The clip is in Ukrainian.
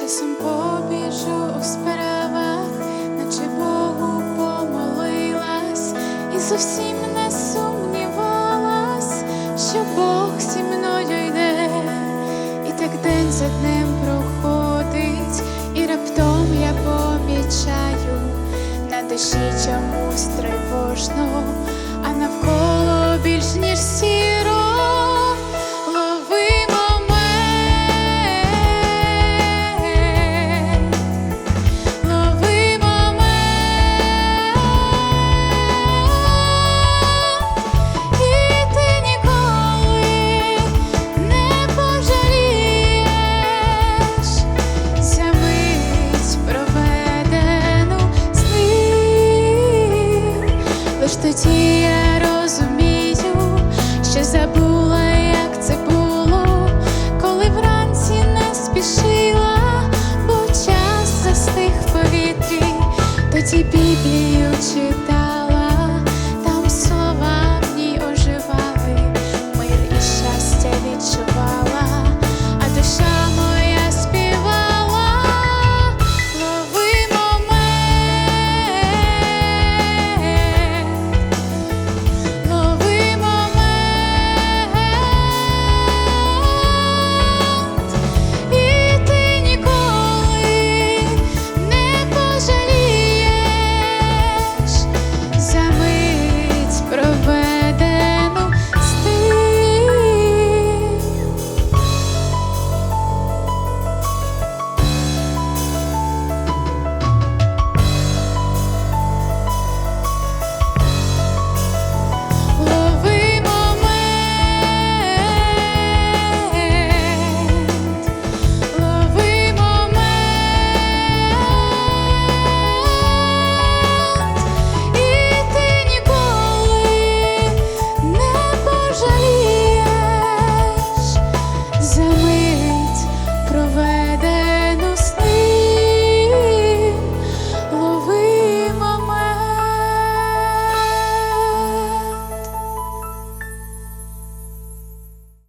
часом побіжу у справах, наче Богу помолилась, і зовсім не сумнівалась, що Бог зі мною йде, і так день за днем проходить, і раптом я помічаю на душі чомусь тривожно, Лиш тоді я розумію, що забула, як це було, коли вранці не спішила, бо час застиг в повітрі, тоді Біблію читала.